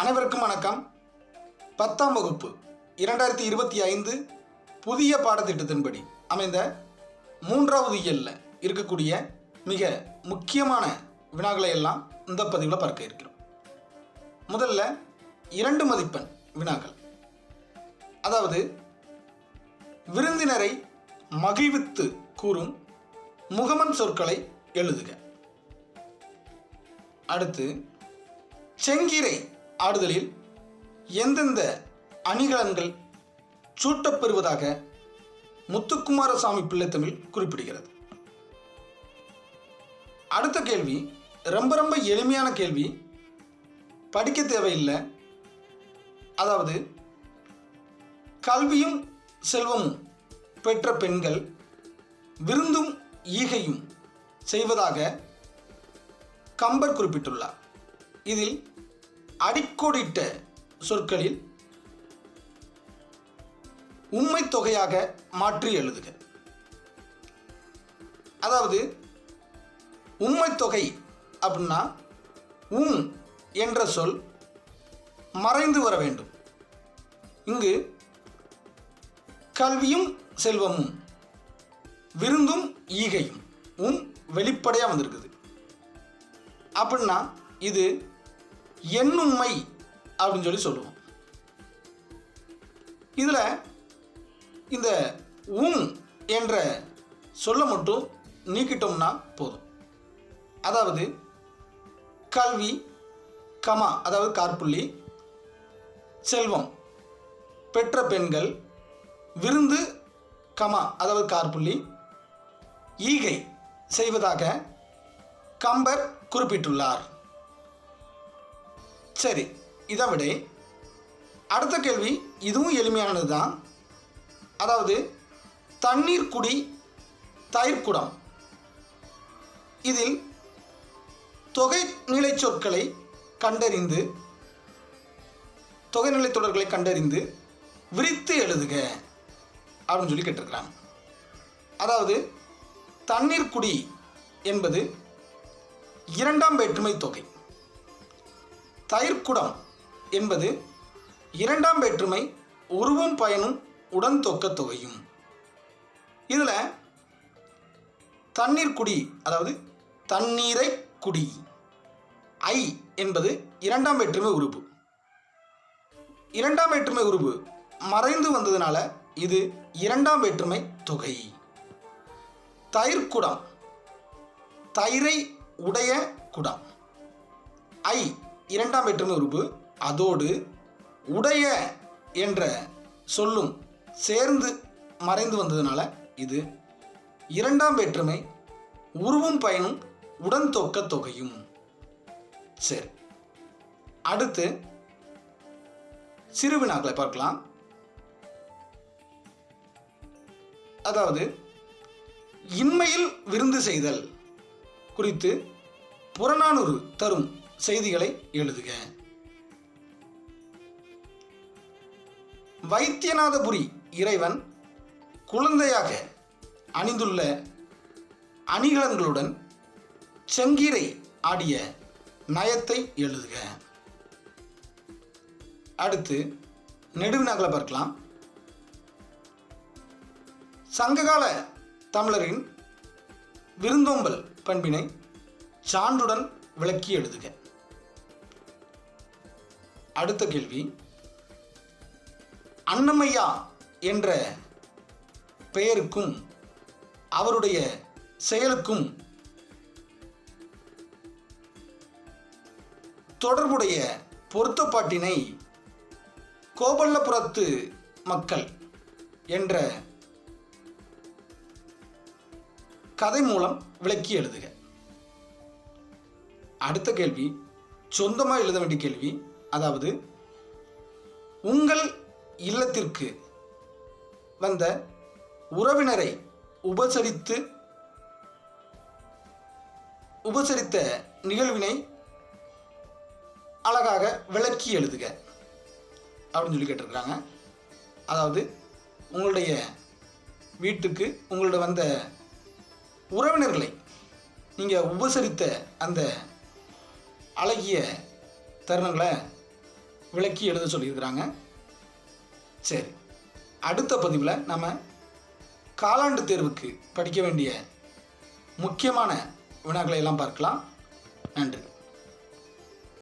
அனைவருக்கும் வணக்கம். பத்தாம் வகுப்பு இரண்டாயிரத்தி இருபத்தி ஐந்து புதிய பாடத்திட்டத்தின்படி அமைந்த மூன்றாவது இயலில் இருக்கக்கூடிய மிக முக்கியமான வினாக்களை எல்லாம் இந்த பதிவில் பார்க்க இருக்கிறோம். முதல்ல இரண்டு மதிப்பெண் வினாக்கள். அதாவது விருந்தினரை மகிழ்வித்து கூறும் முகமன் சொற்களை எழுதுக. அடுத்து செங்கீரை ஆடுதலில் எந்தெந்த அணிகலன்கள் சூட்டப்பெறுவதாக முத்துக்குமாரசாமி பிள்ளைத்தமிழ் குறிப்பிடுகிறது? அடுத்த கேள்வி ரொம்ப ரொம்ப எளிமையான கேள்வி. படிக்க தேவையில்லை. அதாவது கல்வியும் செல்வமும் பெற்ற பெண்கள் விருந்தும் ஈகையும் செய்வதாக கம்பர் குறிப்பிட்டுள்ளார். இதில் அடிக்கோடிட்ட சொற்களில் உண்மை தொகையாக மாற்றி எழுதுக. அதாவது உண்மை தொகை அப்படின்னா உம் என்ற சொல் மறைந்து வர வேண்டும். இங்கு கல்வியும் செல்வமும் விருந்தும் ஈகையும் உம் வெளிப்படையாக வந்திருக்குது. அப்படின்னா இது எண்ணுண்மை அப்படின்னு சொல்லி சொல்லுவோம். இதில் இந்த உம் என்ற சொல்ல மட்டும் நீக்கிட்டோம்னா போதும். அதாவது கல்வி கமா அதாவது கார்புள்ளி செல்வம் பெற்ற பெண்கள் விருந்து கமா அதாவது கார்புள்ளி ஈகை செய்வதாக கம்பர் குறிப்பிட்டுள்ளார். சரி இதை விட. அடுத்த கேள்வி இதுவும் எளிமையானது தான் அதாவது தண்ணீர் குடி தயிர்க்குடம் இதில் தொகை நிலை சொற்களை கண்டறிந்து தொகைநிலை தொடர்களை கண்டறிந்து விரித்து எழுதுக அப்படின்னு சொல்லி கேட்டிருக்கிறாங்க. அதாவது தண்ணீர் குடி என்பது இரண்டாம் வேற்றுமை தொகை. தயிர்க்குடம் என்பது இரண்டாம் வேற்றுமை உருவும் பயனும் உடன் தொக்க தொகையும். இதில் தண்ணீர் குடி அதாவது தண்ணீரை குடி ஐ என்பது இரண்டாம் வேற்றுமை உருபு. இரண்டாம் வேற்றுமை உருபு மறைந்து வந்ததுனால இது இரண்டாம் வேற்றுமை தொகை. தயிர்க்குடம் தயிரை உடைய குடம். இரண்டாம் வேற்றுமை உறுப்பு அதோடு உடைய என்ற சொல்லும் சேர்ந்து மறைந்து வந்ததுனால இது இரண்டாம் வேற்றுமை உருவும் பயனும் உடன் தொக்க தொகையும். சரி. அடுத்து சிறுவினாக்களை பார்க்கலாம். அதாவது இன்மையில் விருந்து செய்தல் குறித்து புறநானூறு தரும் செய்திகளை எழுதுக. வைத்தியநாதபுரி இறைவன் குழந்தையாக அணிந்துள்ள அணிகலன்களுடன் செங்கீரை ஆடிய நயத்தை எழுதுக. அடுத்து நெடுவினாக்களை பார்க்கலாம். சங்ககால தமிழரின் விருந்தோம்பல் பண்பினை சான்றுடன் விளக்கி எழுதுக. அடுத்த கேள்வி. அன்னமையா என்ற பெயருக்கும் அவருடைய செயலுக்கும் தொடர்புடைய பொருத்தப்பாட்டினை கோபல்லபுரத்து மக்கள் என்ற கதை மூலம் விளக்கி எழுதுக. அடுத்த கேள்வி சொந்தமாக எழுத வேண்டிய கேள்வி. அதாவது உங்கள் இல்லத்திற்கு வந்த உறவினரை உபசரித்து உபசரித்த நிகழ்வினை அழகாக விளக்கி எழுதுக அப்படின்னு சொல்லி கேட்டிருக்கிறாங்க அதாவது உங்களுடைய வீட்டுக்கு உங்களோட வந்த உறவினர்களை நீங்கள் உபசரித்த அந்த அழகிய தருணங்களை விளக்கி எழுத சொல்லியிருக்கிறாங்க. சரி. அடுத்த பதிவில் நம்ம காலாண்டு தேர்வுக்கு படிக்க வேண்டிய முக்கியமான வினாக்களை எல்லாம் பார்க்கலாம். நன்றி.